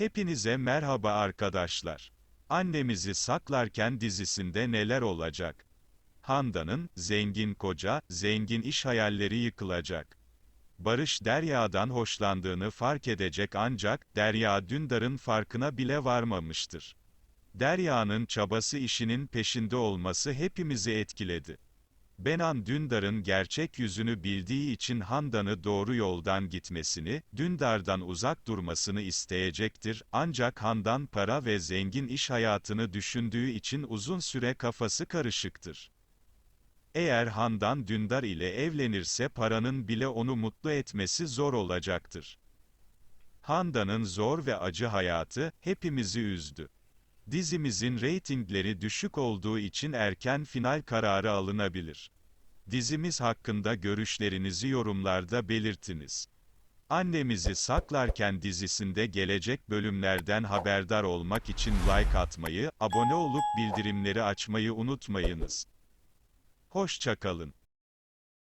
Hepinize merhaba arkadaşlar. Annemizi saklarken dizisinde neler olacak? Handan'ın, zengin koca, zengin iş hayalleri yıkılacak. Barış Derya'dan hoşlandığını fark edecek ancak, Derya Dündar'ın farkına bile varmamıştır. Derya'nın çabası işinin peşinde olması hepimizi etkiledi. Benan Dündar'ın gerçek yüzünü bildiği için Handan'ı doğru yoldan gitmesini, Dündar'dan uzak durmasını isteyecektir, ancak Handan para ve zengin iş hayatını düşündüğü için uzun süre kafası karışıktır. Eğer Handan Dündar ile evlenirse paranın bile onu mutlu etmesi zor olacaktır. Handan'ın zor ve acı hayatı, hepimizi üzdü. Dizimizin reytingleri düşük olduğu için erken final kararı alınabilir. Dizimiz hakkında görüşlerinizi yorumlarda belirtiniz. Annemizi saklarken dizisinde gelecek bölümlerden haberdar olmak için like atmayı, abone olup bildirimleri açmayı unutmayınız. Hoşçakalın.